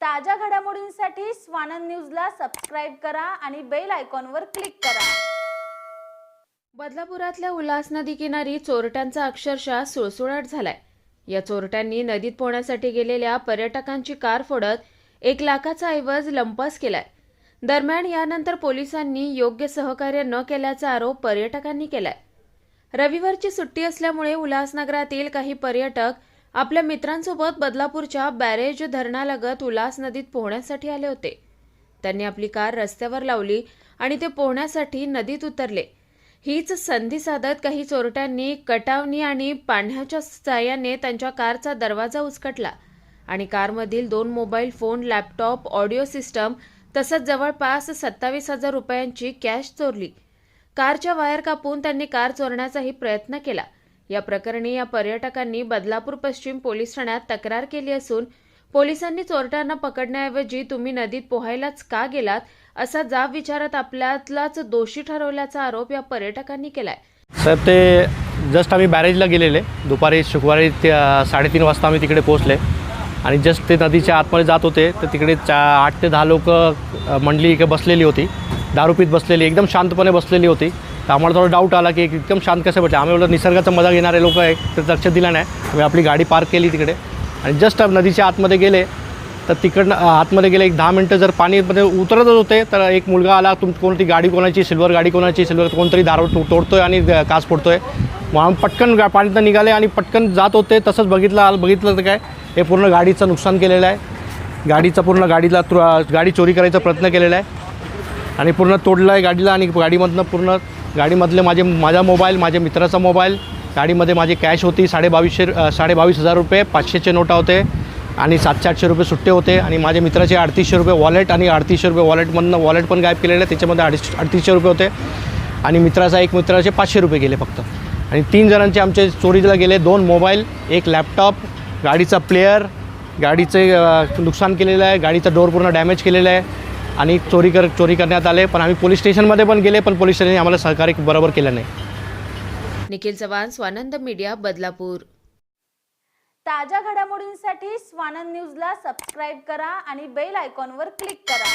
ताज्या घडामोडींसाठी स्वानंद न्यूजला सबस्क्राईब करा आणि बेल आयकॉनवर क्लिक करा. बदलापुरातल्या उल्हास नदी किनारी चोरट्यांचा अक्षरशः सुळसुळाट झालाय. या चोरट्यांनी नदीत पोहण्यासाठी गेलेल्या पर्यटकांची कार फोडत एक लाखाचा ऐवज लंपास केलाय. दरम्यान यानंतर पोलिसांनी योग्य सहकार्य न केल्याचा आरोप पर्यटकांनी केलाय. रविवारची सुट्टी असल्यामुळे उल्हासनगरातील काही पर्यटक आपल्या मित्रांसोबत बदलापूरच्या बॅरेज धरणालगत उल्हास नदीत पोहण्यासाठी आले होते. त्यांनी आपली कार रस्त्यावर लावली आणि ते पोहण्यासाठी नदीत उतरले. हीच संधी साधत काही चोरट्यांनी कटावणी आणि पाण्याच्या साह्याने त्यांच्या कारचा दरवाजा उचकटला आणि कारमधील दोन mobile phone laptop audio system तसंच जवळपास सत्तावीस हजार रुपयांची कॅश चोरली. कारच्या वायर कापून त्यांनी कार चोरण्याचाही प्रयत्न केला. या प्रकरणी या पर्यटकांनी बदलापूर पश्चिम पोलीस ठाण्यात तक्रार केली असून पोलिसांनी चोरट्यांना पकडण्याऐवजी तुम्ही नदीत पोहायलाच का गेलात? असा जाब विचारत आपल्यातलाच दोषी ठरवल्याचा आरोप या पर्यटकांनी केलाय. साहेब ते जस्ट आम्ही बॅरेजला गेलेले. दुपारी शुक्रवारी साडेतीन वाजता आम्ही तिकडे पोहोचले. आणि जस्ट ते नदीच्या आतमध्ये जात होते तर तिकडे चा आठ ते दहा लोक मंडळी इकडे बसलेली होती. दारूपीत बसलेली एकदम शांतपणे बसलेली होती. तर आम्हाला थोडा डाऊट आला की एकदम शांत कसं भेटलं आम्ही एवढं निसर्गाचा मजा घेणारे लोक आहे तर लक्ष दिलं नाही. आम्ही आपली गाडी पार्क केली तिकडे. आणि जस्ट नदीच्या आतमध्ये गेले तर तिकडनं आतमध्ये गेले एक दहा मिनटं जर पाणीमध्ये उतरतच होते तर एक मुलगा आला तुम कोणती गाडी कोणाची? सिल्वर गाडी कोणाची? सिल्वर कोणतरी दारू तो आहे आणि कास फोडतो आहे मग आम्ही पटकन गा पाणीतनं निघाले आणि पटकन जात होते तसंच बघितलं बघितलं तर काय हे पूर्ण गाडीचं नुकसान केलेलं आहे. गाडीचं पूर्ण गाडीला गाडी चोरी करायचा प्रयत्न केलेला आहे. आणि पूर्ण तोडलं आहे गाडीला आणि गाडीमधनं पूर्ण गाडीमधले माझे माझा मोबाईल माझ्या मित्राचा मोबाईल गाडीमध्ये माझी कॅश होती साडेबावीसशे साडेबावीस साडे बावीस हजार रुपये पाचशेचे नोटा होते आणि सातशे आठशे रुपये सुट्टे होते आणि माझ्या मित्राचे अडतीसशे रुपये वॉलेट आणि अडतीसशे रुपये वॉलेटमधनं वॉलेट पण गायब केलेलं आहे त्याच्यामध्ये अडीच अडतीसशे रुपये होते आणि मित्राचा एक मित्राचे पाचशे रुपये गेले फक्त. आणि तीन जणांचे आमचे चोरीला गेले दोन मोबाईल एक लॅपटॉप गाडीचा प्लेअर गाडीचे नुकसान केलेलं आहे गाडीचा डोर पूर्ण डॅमेज केलेला आहे. आणि चोरी कर चोरी करण्यात आले पण आम्ही पोलीस स्टेशनमध्ये पण गेले पण पोलीस स्टेशनने आम्हाला सहकार्य बरोबर केलं नाही. निखिल चव्हाण स्वानंद मीडिया बदलापूर. ताज्या घडामोडींसाठी स्वानंद न्यूजला सबस्क्राईब करा आणि बेल आयकॉनवर क्लिक करा.